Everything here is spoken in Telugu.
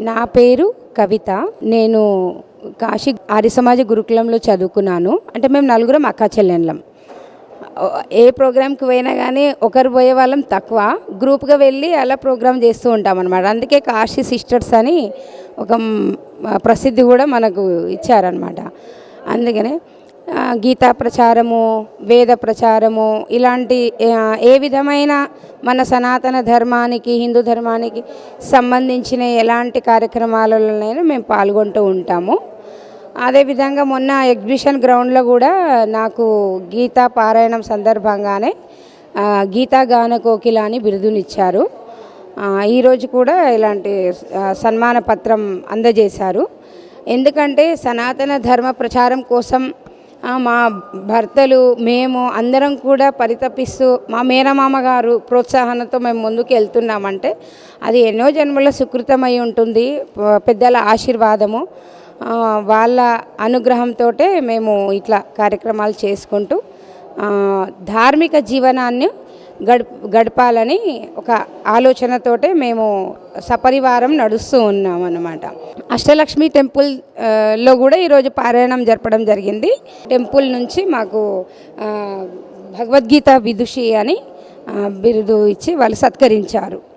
నా పేరు కవిత. నేను కాశీ ఆర్య సమాజ గురుకులంలో చదువుకున్నాను. అంటే మేము నలుగురం అక్కా చెల్లెళ్ళం. ఏ ప్రోగ్రామ్కి పోయినా కానీ ఒకరు పోయే వాళ్ళం తక్కువ. గ్రూప్గా వెళ్ళి అలా ప్రోగ్రామ్ చేస్తూ ఉంటాం అనమాట అందుకే కాశీ సిస్టర్స్ అని ఒక ప్రసిద్ధి కూడా మనకు ఇచ్చారనమాట అందుకనే గీతా ప్రచారము వేద ప్రచారము ఇలాంటి ఏ విధమైన మన సనాతన ధర్మానికి హిందూ ధర్మానికి సంబంధించిన ఎలాంటి కార్యక్రమాలలోనైనా మేము పాల్గొంటూ ఉంటాము. అదేవిధంగా మొన్న ఎగ్జిబిషన్ గ్రౌండ్లో కూడా నాకు గీతా పారాయణం సందర్భంగానే గీతా గాన కోకిల అని బిరుదునిచ్చారు. ఈరోజు కూడా ఇలాంటి సన్మాన పత్రం అందజేశారు. ఎందుకంటే సనాతన ధర్మ ప్రచారం కోసం మా భర్తలు మేము అందరం కూడా పరితపిస్తూ మా మేనమామ గారు ప్రోత్సాహంతో మేము ముందుకు వెళ్తున్నామంటే అది ఎన్నో జన్మల సుకృతమై ఉంటుంది పెద్దల ఆశీర్వాదము. వాళ్ళ అనుగ్రహంతో మేము ఇట్లా కార్యక్రమాలు చేసుకుంటూ ధార్మిక జీవనాన్ని గడప గడపాలని ఒక ఆలోచనతోటే మేము సపరివారం నడుస్తూ ఉన్నాం అన్నమాట అష్టలక్ష్మి టెంపుల్లో కూడా ఈరోజు పారాయణం జరపడం జరిగింది. టెంపుల్ నుంచి మాకు భగవద్గీత విదుషి అని బిరుదు ఇచ్చి వాళ్ళు సత్కరించారు.